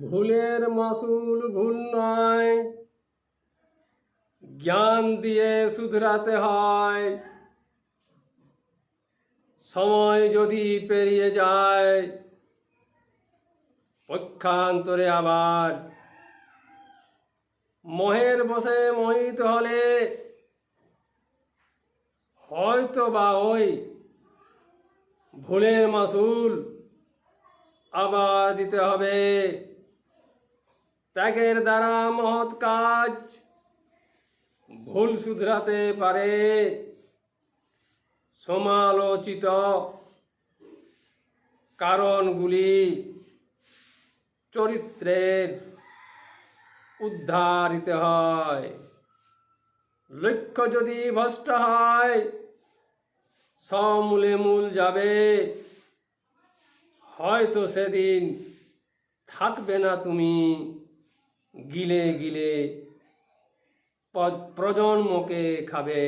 ভুলের মাসুল ভুল নয়। জ্ঞান দিয়ে শুধরাতে হয়। সময় যদি পেরিয়ে যায়, পক্ষান্তরে আবার মহের বসে মোহিত হলে হয়তো বা ওই ভুলের মাসুল আবার দিতে হবে। ত্যাগের দ্বারা মহৎ কাজ। ভুল শুধরাতে পারে। সমালোচিত কারণগুলি চরিত্রের উদ্ধারিত হয়। লক্ষ্য যদি ভ্রষ্ট হয়, সমূলে মূল যাবে। হয়তো সেদিন থাকবে না তুমি। গিলে গিলে প্রজন্মকে খাবে।